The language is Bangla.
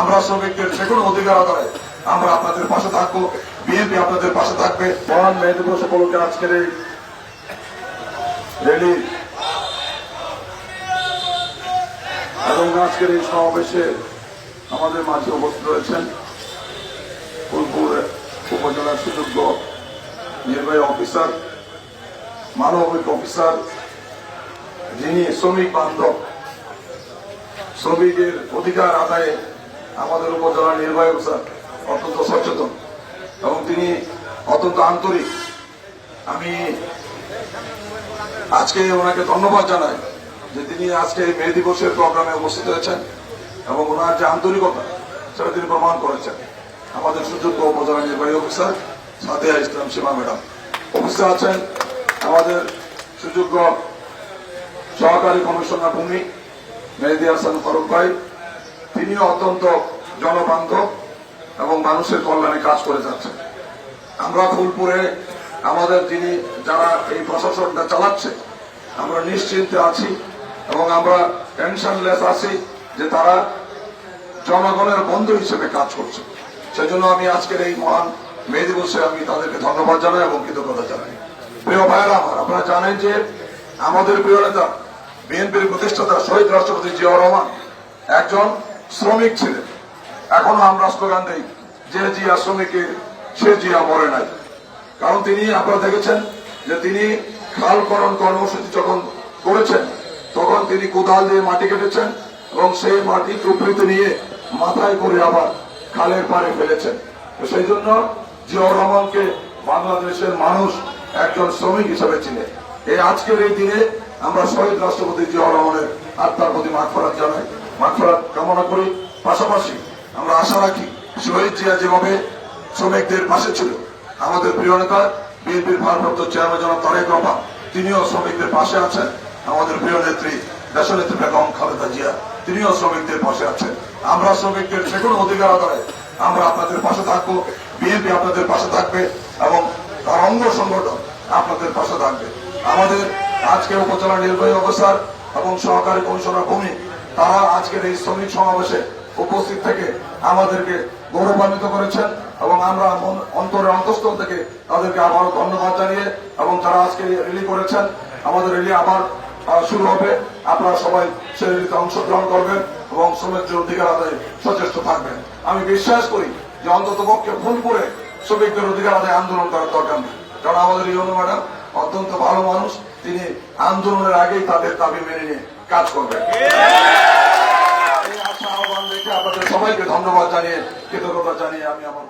আমরা শ্রমিকদের যে কোনো অধিকার আদায় আমরা আপনাদের পাশে থাকব, বিএনপি আপনাদের পাশে থাকবে। মহান মে দিবস উপলক্ষে আজকের এই র্যালি এবং আজকের এই সমাবেশে আমাদের মাঝে উপস্থিত রয়েছেন ফুলপুর উপজেলার সুযোগ্য নির্বাহী অফিসার, মানবিক অফিসার, যিনি শ্রমিক বান্ধব। শ্রমিকের অধিকার আদায়ে আমাদের উপর উপজেলা নির্বাহী অফিসার অত্যন্ত সচেতন এবং তিনি অত্যন্ত আন্তরিক। আমি আজকে ওনাকে ধন্যবাদ জানাই যে তিনি আজকে এই মে দিবসের প্রোগ্রামে উপস্থিত হয়েছেন এবং ওনার যে আন্তরিকতা, সেটা তিনি প্রমাণ করেছেন। আমাদের সুযোগ্য উপজেলা নির্বাহী অফিসার সাদিয়া ইসলাম সীমা ম্যাডাম। অফিসে আছেন আমাদের সুযোগ্য সহকারী কমিশনার ভূমি মেহেদি হাসান ফারুক ভাই তিনিও অত্যন্ত জনবান্ধব এবং মানুষের কল্যাণে কাজ করে যাচ্ছেন। আমরা ফুলপুরে আমাদের যিনি যারা এই প্রশাসনটা চালাচ্ছে, আমরা নিশ্চিন্তে আছি এবং আমরা টেনশনলেস আছি যে তারা জনগণের বন্ধু হিসেবে কাজ করছে। সেজন্য আমি আজকের এই মহান মে দিবসে আমি তাদেরকে ধন্যবাদ জানাই এবং কৃতজ্ঞতা জানাই। প্রিয় ভাইয়েরা আমার আপনারা জানেন যে আমাদের প্রিয় নেতা, বিএনপির প্রতিষ্ঠাতা শহীদ রাষ্ট্রপতি জিয়াউর রহমান একজন শ্রমিক ছিলেন। এখনও আমরা স্লোগান দেই, যে জিয়া শ্রমিকের সে জিয়া মরে নাই। কারণ তিনি আপনারা দেখেছেন যে তিনি খালকরণ কর্মসূচি যখন করেছেন, তখন তিনি কোদাল দিয়ে মাটি কেটেছেন এবং সেই মাটি টুকরিতে নিয়ে মাথায় করে আবার খালের পাড়ে ফেলেছেন। সেই জন্য জিয়াউর রহমানকে বাংলাদেশের মানুষ একজন শ্রমিক হিসেবে চিনে। এই আজকের এই দিনে আমরা শহীদ রাষ্ট্রপতি জিয়াউর রহমানের আত্মার প্রতি মাগফরাত জানাই। মাগফরাত কামনা করি। পাশাপাশি আমরা আশা রাখি শহীদ জিয়া যেভাবে শ্রমিকদের পাশে ছিল, আমাদের প্রিয় নেতা, বিএনপির ভারপ্রাপ্ত চেয়ারম্যান জনাব তারেক রহমান, তিনিও শ্রমিকদের পাশে আছেন। আমাদের প্রিয় নেত্রী, দেশনেত্রী বেগম খালেদা জিয়া, তিনিও শ্রমিকদের পাশে আছেন। আমরা শ্রমিকদের যে কোনো অধিকার আদায় আমরা আপনাদের পাশে থাকব, বিএনপি আপনাদের পাশে থাকবে এবং তার অঙ্গ সংগঠন আপনাদের পাশে থাকবে। আমাদের আজকে উপজেলা নির্বাহী অফিসার এবং সহকারী কমিশনার ভূমি তারা আজকের এই শ্রমিক সমাবেশে উপস্থিত থেকে আমাদেরকে গৌরবান্বিত করেছেন এবং আমরা অন্তরের অন্তঃস্থল থেকে তাদেরকে আবারও ধন্যবাদ জানিয়ে এবং যারা আজকে রিলি করেছেন। আমাদের রিলি আবার শুরু হবে। আপনারা সবাই সে রিলিতে অংশগ্রহণ করবেন এবং শ্রমিকদের অধিকার আদায়ে সচেষ্ট থাকবেন। আমি বিশ্বাস করি যে অন্তত পক্ষে ভুল করে শ্রমিকদের অধিকার আদায় আন্দোলন করার দরকার নেই। কারণ আমাদের ইউনো ম্যাডাম অত্যন্ত ভালো মানুষ। তিনি আন্দোলনের আগেই তাদের দাবি মেনে নিয়ে কাজ করবেন এই আশা আহ্বান রেখে আপনাদের সবাইকে ধন্যবাদ জানিয়ে কৃতজ্ঞতা জানিয়ে আমি আমার